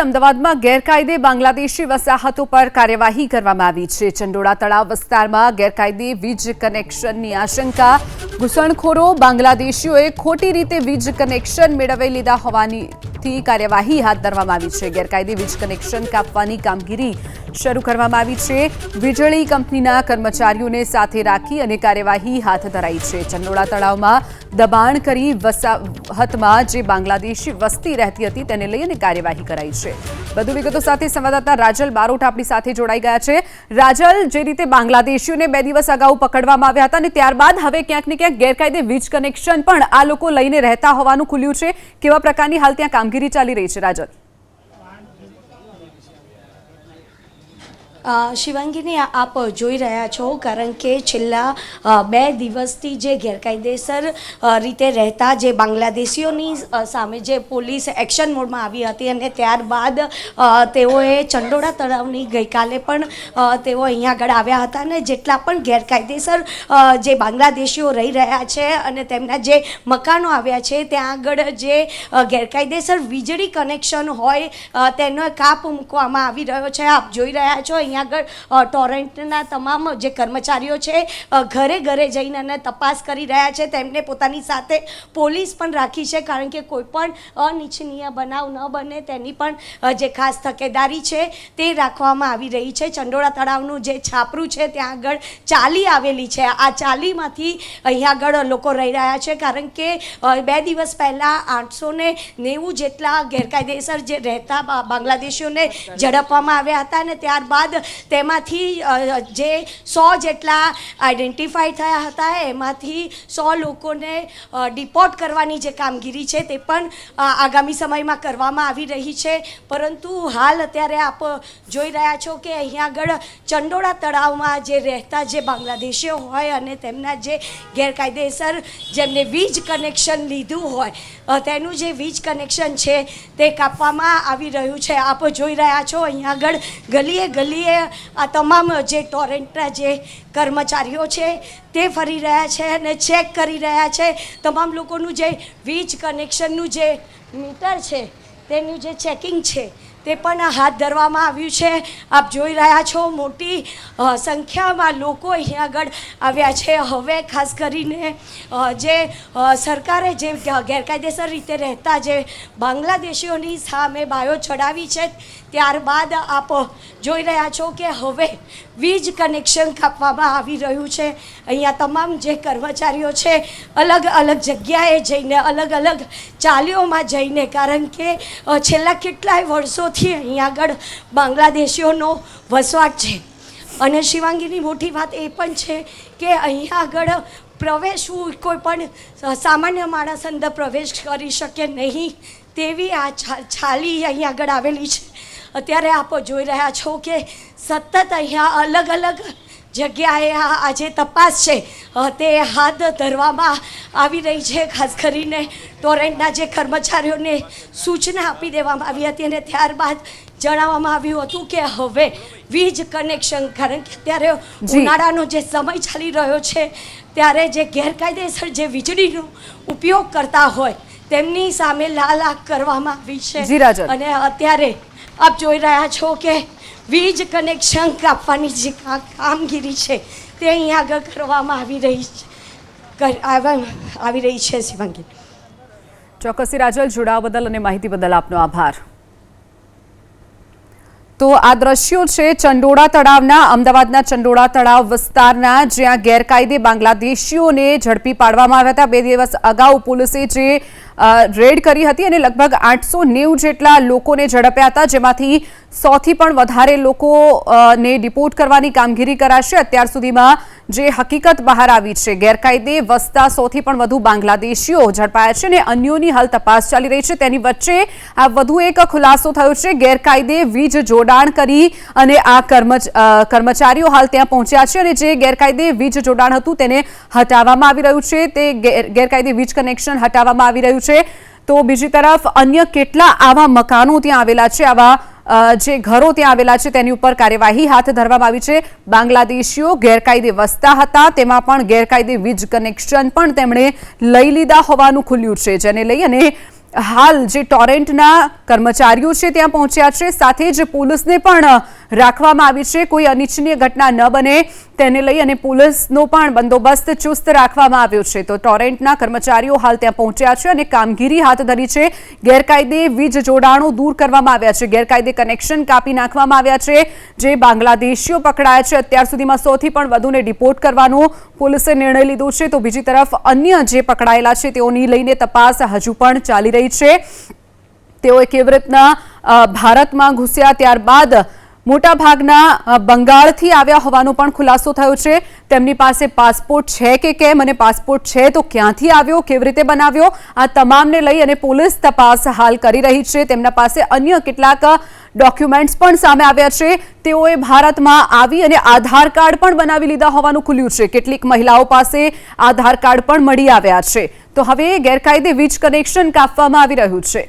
અમદાવાદમાં ગેરકાયદે બાંગ્લાદેશી વસાહતો પર કાર્યવાહી કરવામાં આવી છે. ચંડોળા તળાવ વિસ્તારમાં ગેરકાયદે વીજ કનેક્શનની આશંકા. ઘૂસણખોરો બાંગ્લાદેશીઓએ ખોટી રીતે વીજ કનેક્શન મેળવી લીધા હોવાનીથી કાર્યવાહી હાથ ધરવામાં આવી છે. ગેરકાયદે વીજ કનેક્શન કાપવાની કામગીરી શરૂ કરવામાં આવી છે. વીજળી કંપનીના કર્મચારીઓને સાથે રાખી અને કાર્યવાહી હાથ ધરાઈ છે. ચંડોળા તળાવમાં દબાણ કરી વસાહતમાં જે બાંગ્લાદેશી વસ્તી રહેતી હતી તેને લઈ અને કાર્યવાહી કરાઈ છે. વધુ વિગતો સાથે સંવાદદાતા રાજલ બારોટ આપણી સાથે જોડાઈ ગયા છે. રાજલ, જે રીતે બાંગ્લાદેશીઓને બે દિવસ અગાઉ પકડવામાં આવ્યા હતા અને ત્યારબાદ હવે ક્યાંક ને ક્યાંક ગેરકાયદે વીજ કનેક્શન પણ આ લોકો લઈને રહેતા હોવાનું ખુલ્યું છે. કેવા પ્રકારની હાલ ત્યાં કામગીરી ચાલી રહી છે રાજલ શિવાંગીની આપ જોઈ રહ્યા છો કારણ કે છેલ્લા બે દિવસથી જે ગેરકાયદેસર રીતે રહેતા જે બાંગ્લાદેશીઓની સામે જે પોલીસ એક્શન મોડમાં આવી હતી અને ત્યારબાદ તેઓએ ચંડોળા તળાવની ગઈકાલે પણ તેઓ અહીંયા આગળ આવ્યા હતા અને જેટલા પણ ગેરકાયદેસર જે બાંગ્લાદેશીઓ રહી રહ્યા છે અને તેમના જે મકાનો આવ્યા છે, ત્યાં આગળ જે ગેરકાયદેસર વીજળી કનેક્શન હોય તેનો કાપ મૂકવામાં આવી રહ્યો છે. આપ જોઈ રહ્યા છો, અહીંયા આગળ અ, ટોરેન્ટના તમામ જે કર્મચારીઓ છે ઘરે ઘરે જઈને અને તપાસ કરી રહ્યા છે. તેમને પોતાની સાથે પોલીસ પણ રાખી છે કારણ કે કોઈ પણ અનિચ્છનીય બનાવ ન બને તેની પણ જે ખાસ તકેદારી છે તે રાખવામાં આવી રહી છે. ચંડોળા તળાવનું જે છાપરું છે ત્યાં આગળ ચાલી આવેલી છે. આ ચાલીમાંથી અહીંયા આગળ લોકો રહી રહ્યા છે કારણ કે બે દિવસ પહેલાં આઠસો ને નેવું જેટલા ગેરકાયદેસર જે રહેતા બાંગ્લાદેશીઓને ઝડપવામાં આવ્યા હતા અને ત્યારબાદ તેમાંથી જે સો જેટલા આઈડેન્ટિફાઈ થયા હતા, એમાંથી સો લોકોને ડિપોર્ટ કરવાની જે કામગીરી છે તે પણ આગામી સમયમાં કરવામાં આવી રહી છે. પરંતુ હાલ અત્યારે આપ જોઈ રહ્યા છો કે અહીંયા આગળ ચંડોળા તળાવમાં જે રહેતા જે બાંગ્લાદેશીઓ હોય અને તેમના જે ગેરકાયદેસર જેમને વીજ કનેક્શન લીધું હોય તેનું જે વીજ કનેક્શન છે તે કાપવામાં આવી રહ્યું છે. આપ જોઈ રહ્યા છો અહીંયા આગળ ગલીએ ગલીએ આ તમામ જે ટોરેન્ટના જે કર્મચારીઓ છે, તે ફરી રહ્યા છે અને ચેક કરી રહ્યા છે. તમામ લોકોનું જે વીજ કનેક્શનનું જે મીટર છે, તેનું જે ચેકિંગ છે તે પણ હાથ ધરવામાં આવ્યું છે. આપ જોઈ રહ્યા છો મોટી સંખ્યામાં લોકો અહીંયા આગળ આવ્યા છે. હવે ખાસ કરીને જે સરકારે જે ગેરકાયદેસર રીતે રહેતા જે બાંગ્લાદેશીઓની સામે બાયો ચડાવી છે, ત્યારબાદ આપ જોઈ રહ્યા છો કે હવે વીજ કનેક્શન કાપવામાં આવી રહ્યું છે. અહીંયા તમામ જે કર્મચારીઓ છે, અલગ અલગ જગ્યાએ જઈને અલગ અલગ ચાલીઓમાં જઈને, કારણ કે છેલ્લા કેટલાય વર્ષોથી અહીંયા આગળ બાંગ્લાદેશીઓનો વસવાટ છે. અને શિવાંગીની મોટી વાત એ પણ છે કે અહીંયા આગળ પ્રવેશવું કોઈ પણ સામાન્ય માણસ અંદર પ્રવેશ કરી શકે નહીં તેવી આ છાલી અહીં આગળ આવેલી છે. અત્યારે આપ જોઈ રહ્યા છો કે સતત અહીંયા અલગ અલગ જગ્યાએ આ આજે જે તપાસ છે. તે હાથ ધરવામાં આવી રહી છે. ખાસ કરીને ટોરેન્ટના જે કર્મચારીઓને સૂચના આપી દેવામાં આવી હતી અને ત્યારબાદ જણાવવામાં આવ્યું હતું કે હવે વીજ કનેક્શન કારણ કે અત્યારે. ઉનાળાનો જે સમય ચાલી રહ્યો છે ત્યારે જે ગેરકાયદેસર જે વીજળીનો ઉપયોગ કરતા હોય તેમની સામે લાલ આંખ કરવામાં આવી છે. અને અત્યારે આપ જોઈ રહ્યા છો કે વીજ કનેક્શન કાપવાની જે કામગીરી છે, તે અહીં આગળ કરવામાં આવી રહી છે. આવી રહી છે, શિવાંગી. ચોક્કસી રાજલ જોડાવા બદલ અને માહિતી બદલ આપનો આભાર. તો આ દ્રશ્યો છે ચંડોળા તળાવના, અમદાવાદના ચંડોળા તળાવ વિસ્તારના, જ્યાં ગેરકાયદે બાંગ્લાદેશીઓને ઝડપી પાડવામાં આવ્યા હતા. બે દિવસ અગાઉ પોલીસે જે રેડ કરી હતી અને લગભગ આઠસો નેવું જેટલા લોકોને ઝડપ્યા હતા, જેમાંથી સોથી પણ વધારે લોકોને ડિપોર્ટ કરવાની કામગીરી કરાશે. અત્યાર સુધીમાં જે હકીકત બહાર આવી છે. ગેરકાયદે વસતા સોથી પણ વધુ બાંગ્લાદેશીઓ ઝડપાયા છે અને અન્યોની હાલ તપાસ ચાલી રહી છે. તેની વચ્ચે આ વધુ એક ખુલાસો થયો છે. ગેરકાયદે વીજ જોડાણ કરી અને આ કર્મચારીઓ હાલ ત્યાં પહોંચ્યા છે અને જે ગેરકાયદે વીજ જોડાણ હતું તેને હટાવવામાં આવી રહ્યું છે. તે ગેર- ગેરકાયદે વીજ કનેક્શન હટાવવામાં આવી રહ્યું છે. તો બીજી તરફ અન્ય કેટલા આવા મકાનો ત્યાં આવેલા છે? આવા જે ઘરો ત્યાં આવેલા છે તેની ઉપર કાર્યવાહી હાથ ધરવામાં આવી છે. બાંગ્લાદેશીઓ ગેરકાયદે વસતા હતા, તેમાં પણ ગેરકાયદે વીજ કનેક્શન પણ તેમણે લઈ લીધા હોવાનું ખુલ્યું છે, જેને લઈ અને હાલ જે ટોરેન્ટના કર્મચારીઓ છે ત્યાં પહોંચ્યા છે, સાથે જ પોલીસને પણ રાખવામાં આવી છે. કોઈ અનિચ્છનીય ઘટના ન બને તેને લઈ અને પોલીસનો પણ બંદોબસ્ત ચુસ્ત રાખવામાં આવ્યો છે. તો ટોરેન્ટના કર્મચારીઓ હાલ ત્યાં પહોંચ્યા છે અને કામગીરી હાથ ધરી છે. ગેરકાયદે વીજ જોડાણો દૂર કરવામાં આવ્યા છે. ગેરકાયદે કનેક્શન કાપી નાખવામાં આવ્યા છે. જે બાંગ્લાદેશીઓ પકડાયા છે, અત્યાર સુધીમાં સોથી પણ વધુને ડિપોર્ટ કરવાનો પોલીસે નિર્ણય લીધો છે. તો બીજી તરફ અન્ય જે પકડાયેલા છે, તેઓની લઈને તપાસ હજુ પણ ચાલી રહી છે. તેઓએ કેવી રીતના ભારતમાં ઘૂસ્યા ત્યારબાદ મોટાભાગના બંગાળથી આવ્યા હોવાનો પણ ખુલાસો થયો છે. તેમની પાસે પાસપોર્ટ છે કે કેમ અને પાસપોર્ટ છે તો ક્યાંથી આવ્યો, કેવી રીતે બનાવ્યો, આ તમામને લઈ અને પોલીસ તપાસ હાલ કરી રહી છે. તેમના પાસે અન્ય કેટલાક ડોક્યુમેન્ટ્સ પણ સામે આવ્યા છે. તેઓએ ભારતમાં આવી અને આધાર કાર્ડ પણ બનાવી લીધા હોવાનું ખુલ્યું છે. કેટલીક મહિલાઓ પાસે આધાર કાર્ડ પણ મળી આવ્યા છે. તો હવે ગેરકાયદે વીજ કનેક્શન કાપવામાં આવી રહ્યું છે.